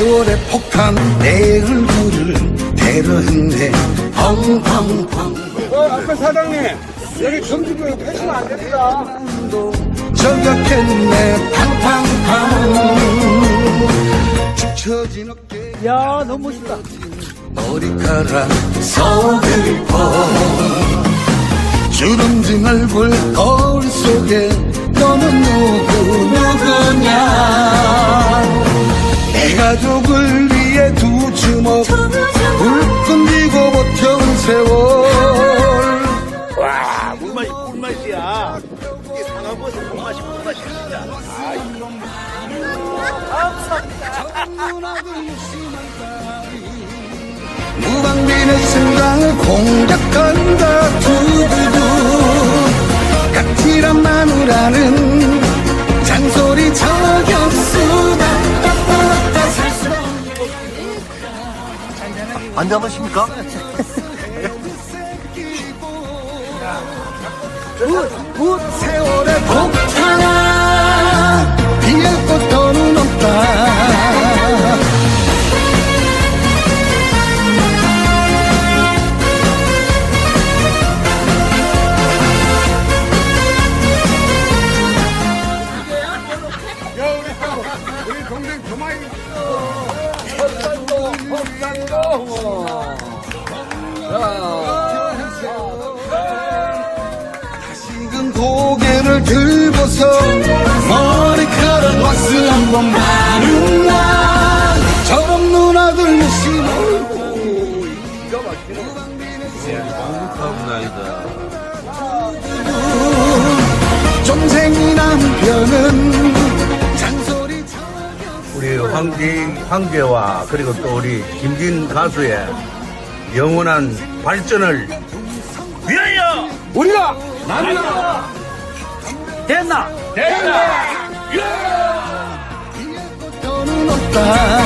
세월의 폭탄 내 얼굴을 테러했네. 펑펑펑. 어, 아까 사장님, 여기 금지구역 패시면 안 됩니다. 저격했네. 팡팡팡. 축 처진 어깨 야, 너무 멋있다. 머리카락 서글퍼. 주름진 얼굴 거 물맛이 꿀맛이야. 이게 상하버섯 물맛이 꿀맛이 진짜. 무방비의 생각을 공격한다 두두두 까칠한 마누라는 잔소리 저격수다 살수 안녕하십니까? 세월의 폭탄아 피할 곳더는 없다. 우리 동생 고개를 들고서 머리카락 왁스 한번 바른 날 저런 누나들 무심하고 좀생이 남편은 잔소리 우리 황기, 황제와 그리고 또 우리 김진 가수의 영원한 발전을 위하여! 우리가 남자 됐나? 저는 없다